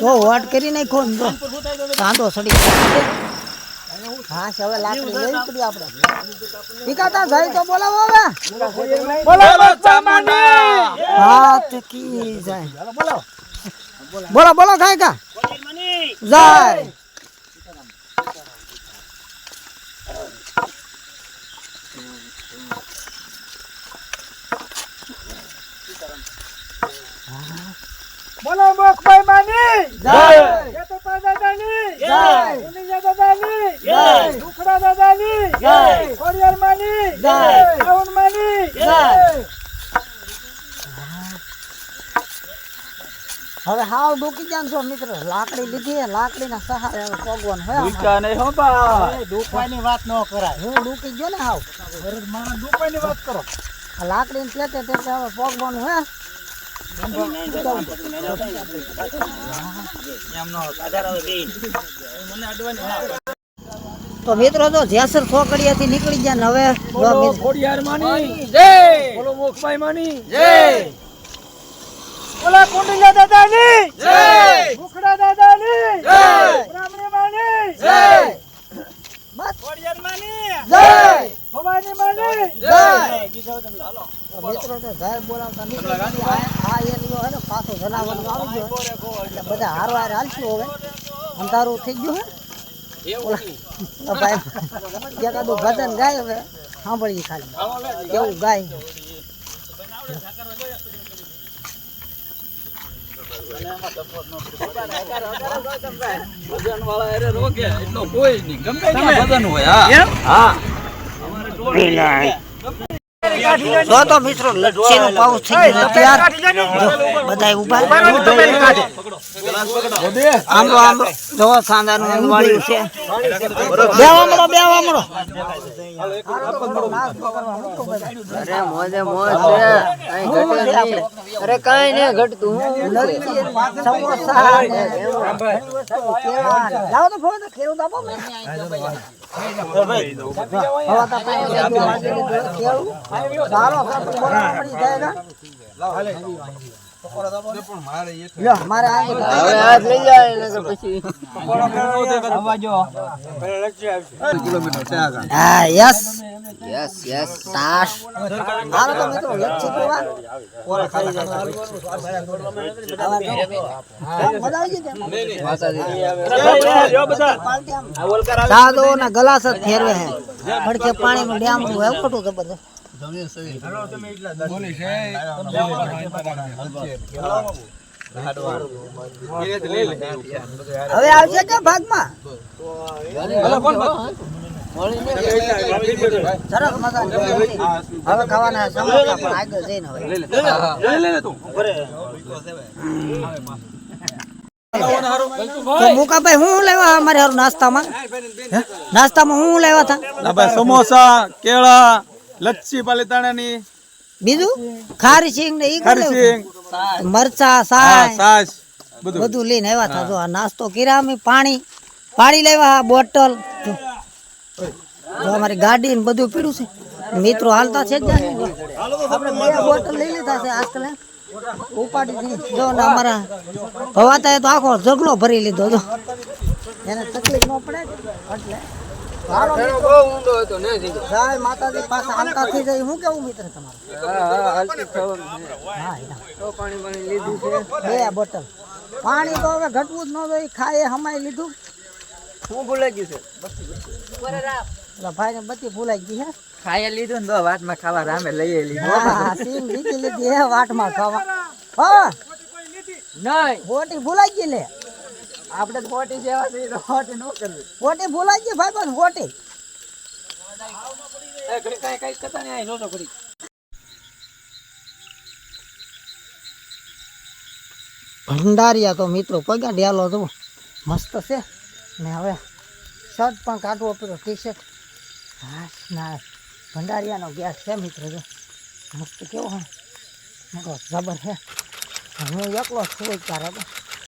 તો વોટ કરી નાખો ને તો કાંદો સડી હા હવે લાકડી પડી આપણે. વિકાતા જાય તો બોલાવો હવે. હા બોલો બોલો ખાય કા જાય. બોલો મોખભાઈ માની જાય. યતપા દાદાની જય. ઉનિયા દાદાની જય. દુખડા દાદાની જય. ખોડિયાર માની જય. રાવણ માની જય. હવે હાવ ડૂકી જાન છો મિત્ર. લાકડી લીધી હે, લાકડીના સહારે હવે પગવાનું હે બા દુખવાની વાત ન કરાય. હું ડૂકી ગયો ને હાવ? મારા દુખવાની વાત કરો. આ લાકડીને ટેકે ટેકે હવે પગવાન હે તો મિત્રો તો જેસર છોકડીયાથી નીકળી ગયા ને હવે ખોડિયાર માની. જય! બોલો મોખભાઈ માની. જય! બોલા કુંડલિયા દાદાની. જય! દુખડા દાદાની. જય! બ્રાહ્મણી માની. જય! બસ ખોડિયાર માની. જય! જય મિત્રો. આ એ હે ને પાછો જનાવર આવી ગયો એટલે બધા હારવાર હારે હાલશું હવે અંધારું થઈ ગયું હે. ભાઈ એકાદું ભજન ગાય હવે સાંભળીએ ખાલી કેવું ગાય Good night. જો તો મિત્રો લચ્છીનો પાઉસ થઈ ગયો તૈયાર. બધા ઊભા આમરો આમળો જો સાંદાનું અંગવાળ્યું છે. બે મળો બે મળો અરે મોજે મોજ છે. અરે કઈ નહીં ઘટતું હું. સમોસા ને કેળા ને. લાવો તો ફોન ખેડૂત આપો ને. હવા તો પાણી થઈ ગલાસ વાગે લીધું કેળું. સારો ખર્ચો બોલાવવા પડી જાયગા. લ્યો, મારે આગળ હવે હાથ લઈ જાય ને તો પછી. હા યસ. હાલો તેમાં. હવે આવશે કે ભાગમાં? સરસ મજા હવે ખાવાના સમોસા પણ આગળ જઈને હવે. મુકાભાઈ હું શું લેવા અમારે હારું નાસ્તામાં? નાસ્તામાં હું શું લેવા હતા? સમોસા કેળા લચ્છી પાલિતાણાની? બીજું? ખારી સિંગ ને ઈ ખારી સિંગ મરચા સાસ સાસ બધું. બધું લઈને આવ્યા હતા. જો આ નાસ્તો કર્યા અમે પાણી. પાણી લેવા આ બોટલ. જો અમારી ગાડી ને બધું પીડું છે. મિત્રો હાલતા છે જ બોટલ લઈ લીધા છે આજકાલ ઉપાડી. જો ને અમારા ભવાતા તો આખો ઝગડો ભરી લીધો જો. એને તકલીફ ન પડે. એટલે હાલો બહુ ઊંડો હતો ને થઈ જય માતાજી પાછા હાલતા થઈ જાય. હું કેવું મિત્ર તમારું? હા હા થવાનું હા તો પાણી પાણી લીધું છે. બે બોટલ. પાણી તો હવે ઘટવું જ ન જોઈએ. ખાય હમાય લીધું. શું ભૂલાઈ ગયું છે? ભાઈ ને બધી ભૂલાઈ ગઈ હે. ખાય લીધું ને તો વાતમાં ખાવા રામે લઈ લીધું. હા લીધી લીધી હે વાટમાં ખાવા. હા. નહીં. બોટી ભૂલાઈ ગઈ લે. આપણે ખોટી જેવા છે તો ખોટી ન કરવી. બોટી ભૂલાઈ ગઈ ભાઈ પણ એ કઈ કઈ કરતા નહીં લોટો ઘડી. ભંડારિયા તો મિત્રો પગ્યા ડેલો જો મસ્ત છે. ને હવે શર્ટ પણ કાઢવો પડ્યો ટી શર્ટ હા ના ભંડારિયાનો ગેસ છે મિત્રો જો. મસ્ત કેવો મોટો જબર છે હું એકલો છું જ તારે તો